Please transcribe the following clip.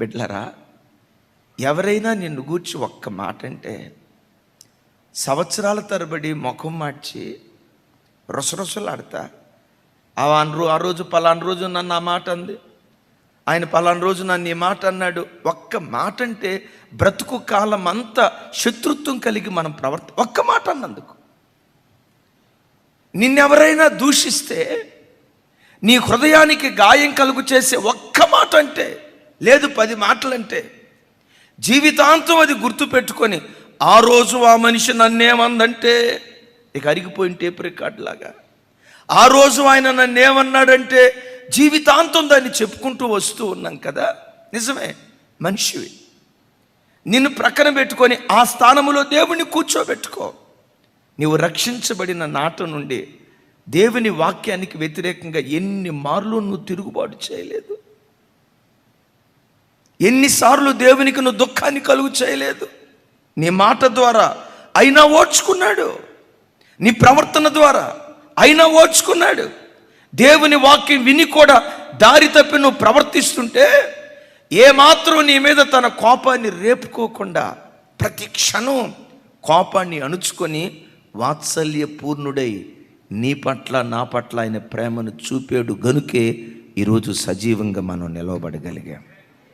బిడ్లరా ఎవరైనా నిన్ను గూర్చి ఒక్క మాట అంటే సంవత్సరాల తరబడి ముఖం మార్చి రొసరొసలాడతా. ఆ రో- ఆ రోజు పలానా రోజు నన్ను ఆ మాట అంది. ఆయన పలానా రోజు నన్ను ఈ మాట అన్నాడు. ఒక్క మాట అంటే బ్రతుకు కాలం అంతా శత్రుత్వం కలిగి మనం ప్రవర్త ఒక్క మాట అన్నందుకు. నిన్నెవరైనా దూషిస్తే నీ హృదయానికి గాయం కలుగు చేసే ఒక్క మాట అంటే లేదు పది మాటలంటే. జీవితాంతం అది గుర్తుపెట్టుకొని ఆ రోజు ఆ మనిషి నన్నేమందంటే ఇక అరిగిపోయిన టేప్ రికార్డులాగా ఆ రోజు ఆయన నన్నేమన్నాడంటే జీవితాంతం దాన్ని చెప్పుకుంటూ వస్తూ ఉన్నాం కదా. నిజమే మనిషివి. నిన్ను ప్రక్కన పెట్టుకొని ఆ స్థానములో దేవుణ్ణి కూర్చోబెట్టుకో. నీవు రక్షించబడిన నాట నుండి దేవుని వాక్యానికి వ్యతిరేకంగా ఎన్ని మార్లు నువ్వు తిరుగుబాటు చేయలేదు. ఎన్నిసార్లు దేవునికి నువ్వు దుఃఖాన్ని కలుగు చేయలేదు. నీ మాట ద్వారా అయినా ఓడ్చుకున్నాడు నీ ప్రవర్తన ద్వారా అయినా ఓడ్చుకున్నాడు దేవుని వాక్యం విని కూడా దారి తప్పి నువ్వు ప్రవర్తిస్తుంటే ఏమాత్రం నీ మీద తన కోపాన్ని రేపుకోకుండా ప్రతి క్షణం కోపాన్ని అణుచుకొని వాత్సల్య పూర్ణుడై నీ పట్ల నా పట్ల ఆయన ప్రేమను చూపాడు గనుకే ఈరోజు సజీవంగా మనం నిలవబడగలిగాం.